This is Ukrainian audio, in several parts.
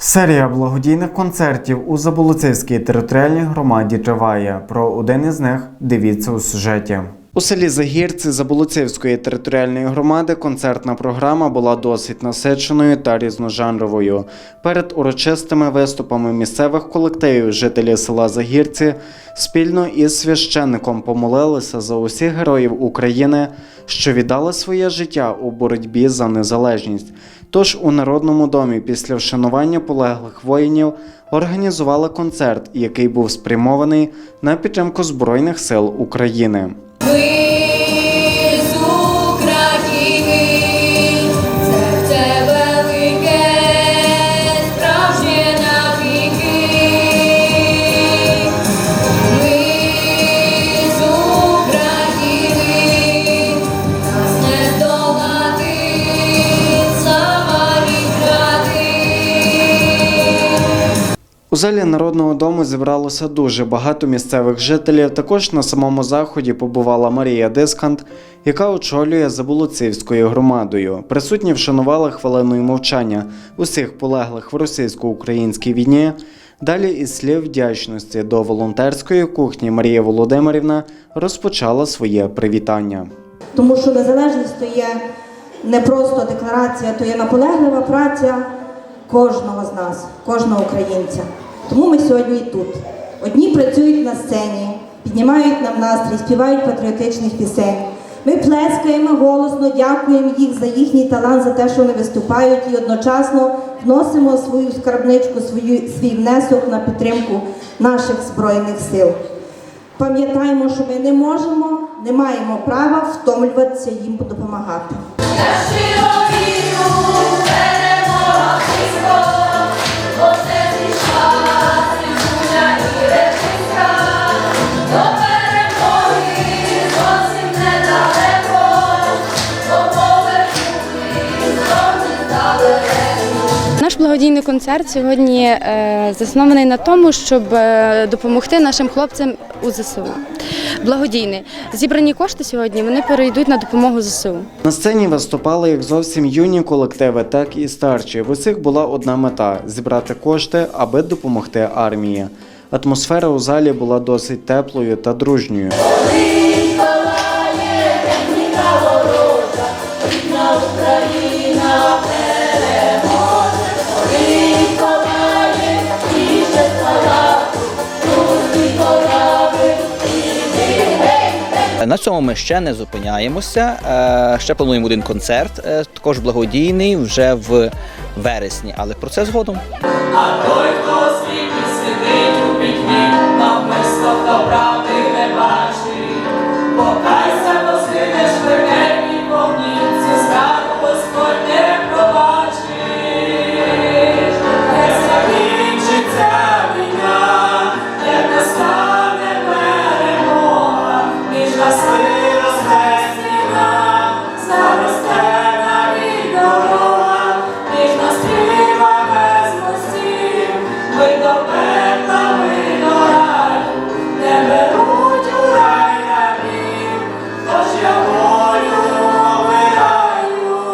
Серія благодійних концертів у Заболоцівській територіальній громаді триває. Про один із них дивіться у сюжеті. У селі Загірці Заболоцівської територіальної громади концертна програма була досить насиченою та різножанровою. Перед урочистими виступами місцевих колективів жителі села Загірці спільно із священником помолилися за усіх героїв України, що віддали своє життя у боротьбі за незалежність. Тож у Народному домі після вшанування полеглих воїнів організували концерт, який був спрямований на підтримку Збройних сил України. Залі Народного дому зібралося дуже багато місцевих жителів. Також на самому заході побувала Марія Дискант, яка очолює Заболоцівською громадою. Присутні вшанували хвилиною мовчання усіх полеглих в російсько-українській війні. Далі із слів вдячності до волонтерської кухні Марія Володимирівна розпочала своє привітання. Тому що незалежність то є не просто декларація, то є наполеглива праця кожного з нас, кожного українця. Тому ми сьогодні і тут. Одні працюють на сцені, піднімають нам настрій, співають патріотичних пісень. Ми плескаємо голосно, дякуємо їх за їхній талант, за те, що вони виступають, і одночасно вносимо свою скарбничку, свою, свій внесок на підтримку наших збройних сил. Пам'ятаємо, що ми не можемо, не маємо права втомлюватися їм допомагати. Благодійний концерт сьогодні е, заснований на тому, щоб е, допомогти нашим хлопцям у ЗСУ. Благодійний. Зібрані кошти сьогодні вони перейдуть на допомогу ЗСУ. На сцені виступали як зовсім юні колективи, так і старші. В усіх була одна мета зібрати кошти, аби допомогти армії. Атмосфера у залі була досить теплою та дружньою. На цьому ми ще не зупиняємося. Е, Ще плануємо один концерт, е, також благодійний вже в вересні, але про це згодом. А той, хто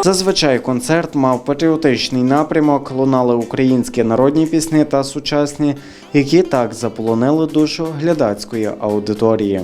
Зазвичай концерт мав патріотичний напрямок, лунали українські народні пісні та сучасні, які так заполонили душу глядацької аудиторії.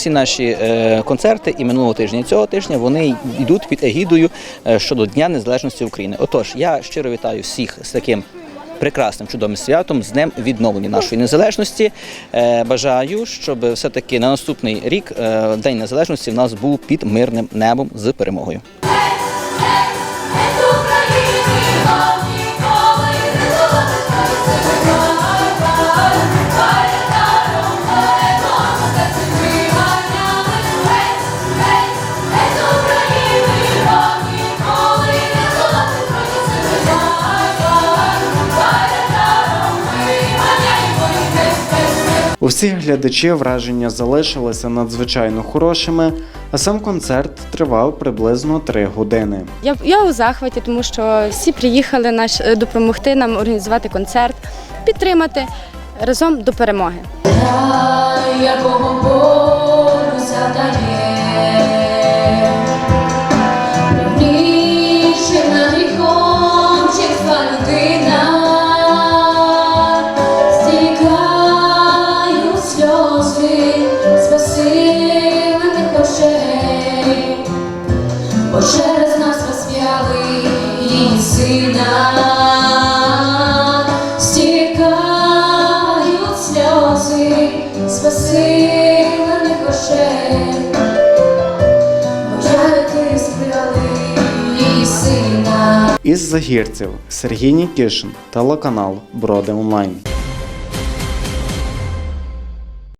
Всі наші е, концерти і минулого тижня, і цього тижня вони йдуть під егідою е, щодо Дня Незалежності України. Отож, я щиро вітаю всіх з таким. Прекрасним чудовим святом з днем відновлення нашої незалежності. Е, бажаю, щоб все-таки на наступний рік День Незалежності в нас був під мирним небом з перемогою. Всі глядачі враження залишилися надзвичайно хорошими, а сам концерт тривав приблизно три години. Я, я у захваті, тому що всі приїхали наш, е, допомогти нам організувати концерт, підтримати разом до перемоги. Якого болю сина, сльози спасивних очей, бо жарити спряли сина. Із загірців Сергій Нікішин, телеканал Броди Онлайн.